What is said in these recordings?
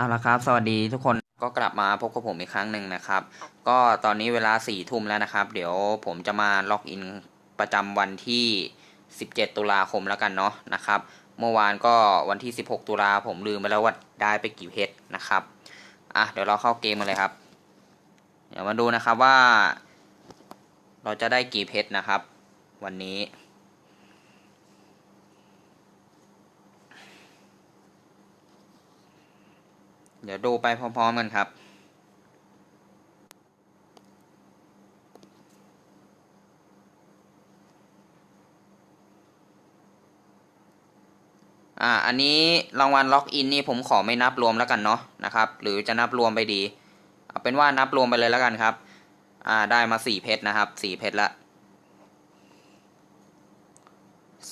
เอาละครับ สวัสดีทุกคนก็กลับมาพบกับผมอีกครั้งหนึ่งนะครับ ก็ตอนนี้เวลาสี่ทุ่มแล้วนะครับ เดี๋ยวผมจะมาล็อกอินประจำวันที่ 17 ตุลาคมแล้วกันเนาะนะครับ เมื่อวานก็วันที่ 16 ตุลาผมลืมไปแล้วว่าได้ไปกี่เพชรนะครับอะเดี๋ยวเราเข้าเกมมาเลยครับ เดี๋ยวมาดูนะครับว่า เราจะได้กี่เพชรนะครับ วันนี้ เดี๋ยวดูไปพร้อมๆกันครับ อ่า อันนี้รางวัลล็อกอินนี่ผมขอไม่นับรวมแล้วกันเนาะนะครับ หรือจะนับรวมไปดี เอาเป็นว่านับรวมไปเลยแล้วกันครับ อ่า ได้มาสี่เพชรนะครับ สี่เพชรละ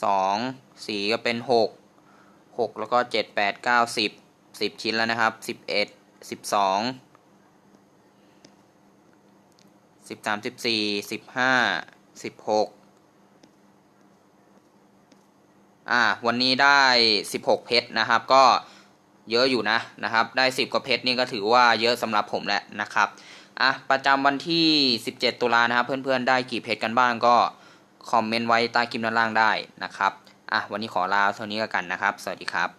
สองสี่ก็เป็นหกหกแล้วก็เจ็ดแปดเก้าสิบ สิบชิ้นแล้วนะครับสิบเอ็ดสิบสองสิบสามสิบสี่สิบห้าสิบหกอ่า วันนี้ได้สิบหกเพชรนะครับ ก็เยอะอยู่นะนะครับ ได้สิบกว่าเพชรนี่ก็ถือว่าเยอะสำหรับผมแหละนะครับอะประจำวันที่ 17 ตุลานะครับ เพื่อนๆ ได้กี่เพชรกันบ้างก็ คอมเมนต์ไว้ใต้คลิปด้านล่างได้นะครับอะวันนี้ขอลาเท่านี้กันนะครับ สวัสดีครับ